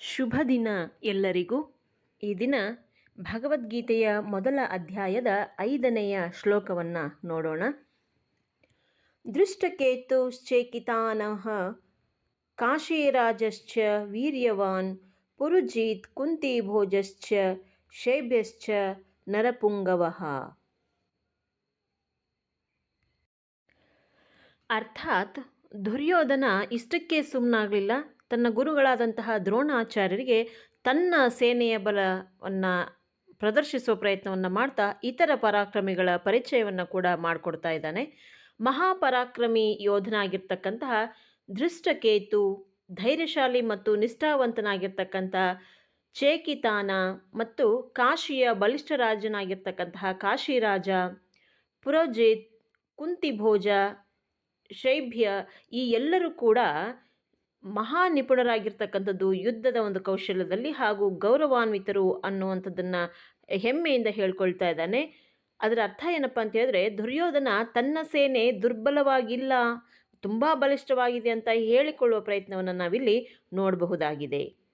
ಶುಭ ದಿನ ಎಲ್ಲರಿಗೂ. ಈ ದಿನ ಭಗವದ್ಗೀತೆಯ ಮೊದಲ ಅಧ್ಯಾಯದ ಐದನೆಯ ಶ್ಲೋಕವನ್ನು ನೋಡೋಣ. ದೃಷ್ಟಕೇತುಶ್ಚೇಕಿತಾನಃ ಕಾಶೀರಾಜಶ್ಚ ವೀರ್ಯವಾನ್ ಪುರುಜಿತ್ ಕುಂತಿಭೋಜಶ್ಚ ಶೈಬ್ಯಶ್ಚ ನರಪುಂಗವಃ. ಅರ್ಥಾತ್ ದುರ್ಯೋಧನ ಇಷ್ಟಕ್ಕೆ ಸುಮ್ಮನಾಗಲಿಲ್ಲ ತನ್ನ ಗುರುಗಳಾದಂತಹ ದ್ರೋಣಾಚಾರ್ಯರಿಗೆ ತನ್ನ ಸೇನೆಯ ಬಲವನ್ನು ಪ್ರದರ್ಶಿಸುವ ಪ್ರಯತ್ನವನ್ನು ಮಾಡ್ತಾ ಇತರ ಪರಾಕ್ರಮಿಗಳ ಪರಿಚಯವನ್ನು ಕೂಡ ಮಾಡಿಕೊಡ್ತಾ ಇದ್ದಾನೆ. ಮಹಾಪರಾಕ್ರಮಿ ಯೋಧನಾಗಿರ್ತಕ್ಕಂತಹ ದೃಷ್ಟಕೇತು ಧೈರ್ಯಶಾಲಿ ಮತ್ತು ನಿಷ್ಠಾವಂತನಾಗಿರ್ತಕ್ಕಂಥ ಚೇಕಿತಾನ ಮತ್ತು ಕಾಶಿಯ ಬಲಿಷ್ಠ ರಾಜನಾಗಿರ್ತಕ್ಕಂತಹ ಕಾಶಿರಾಜ, ಪುರೋಜಿತ್, ಕುಂತಿಭೋಜ, ಶೈಭ್ಯ ಈ ಎಲ್ಲರೂ ಕೂಡ ಮಹಾ ನಿಪುಣರಾಗಿರ್ತಕ್ಕಂಥದ್ದು ಯುದ್ಧದ ಒಂದು ಕೌಶಲ್ಯದಲ್ಲಿ ಹಾಗೂ ಗೌರವಾನ್ವಿತರು ಅನ್ನುವಂಥದ್ದನ್ನು ಹೆಮ್ಮೆಯಿಂದ ಹೇಳ್ಕೊಳ್ತಾ ಇದ್ದಾನೆ. ಅದರ ಅರ್ಥ ಏನಪ್ಪ ಅಂತ ಹೇಳಿದ್ರೆ, ದುರ್ಯೋಧನ ತನ್ನ ಸೇನೆ ದುರ್ಬಲವಾಗಿಲ್ಲ, ತುಂಬ ಬಲಿಷ್ಠವಾಗಿದೆ ಅಂತ ಹೇಳಿಕೊಳ್ಳುವ ಪ್ರಯತ್ನವನ್ನು ನಾವಿಲ್ಲಿ ನೋಡಬಹುದಾಗಿದೆ.